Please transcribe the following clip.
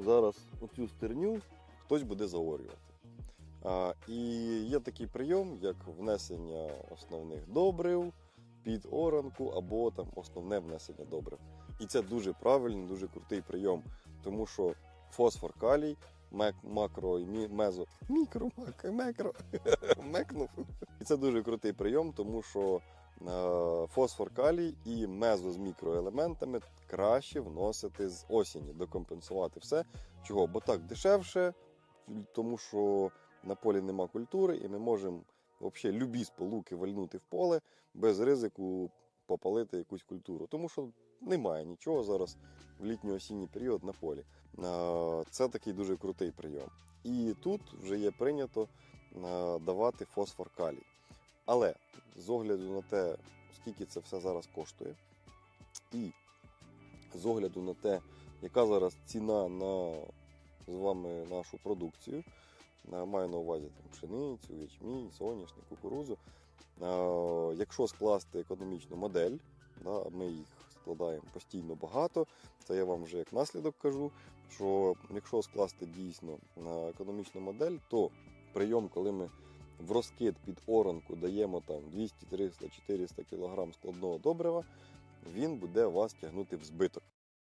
зараз оцю стерню хтось буде заорювати. А, і є такий прийом, як внесення основних добрив під оранку або там основне внесення добрив. І це дуже правильний, дуже крутий прийом, тому що фосфор калій, мек, макро і мі, мезо, мікро, мак, мекро, мекнув. І це дуже крутий прийом, тому що фосфор калій і мезо з мікроелементами краще вносити з осені, докомпенсувати все. Чого? Бо так дешевше, тому що на полі нема культури, і ми можемо взагалі любі сполуки вальнути в поле без ризику попалити якусь культуру. Тому що немає нічого зараз в літньо-осінній період на полі. Е, Це такий дуже крутий прийом. І тут вже є прийнято е, давати фосфор калій. Але з огляду на те, скільки це все зараз коштує, і з огляду на те, яка зараз ціна на з вами нашу продукцію, е, маю на увазі там, пшеницю, ячмінь, соняшник, кукурузу. Е, Якщо скласти економічну модель, да, ми їх складаємо постійно багато, це я вам вже як наслідок кажу, що якщо скласти дійсно економічну модель, то прийом, коли ми в розкид під оранку даємо там 200, 300, 400 кг складного добрива, він буде вас тягнути в збиток.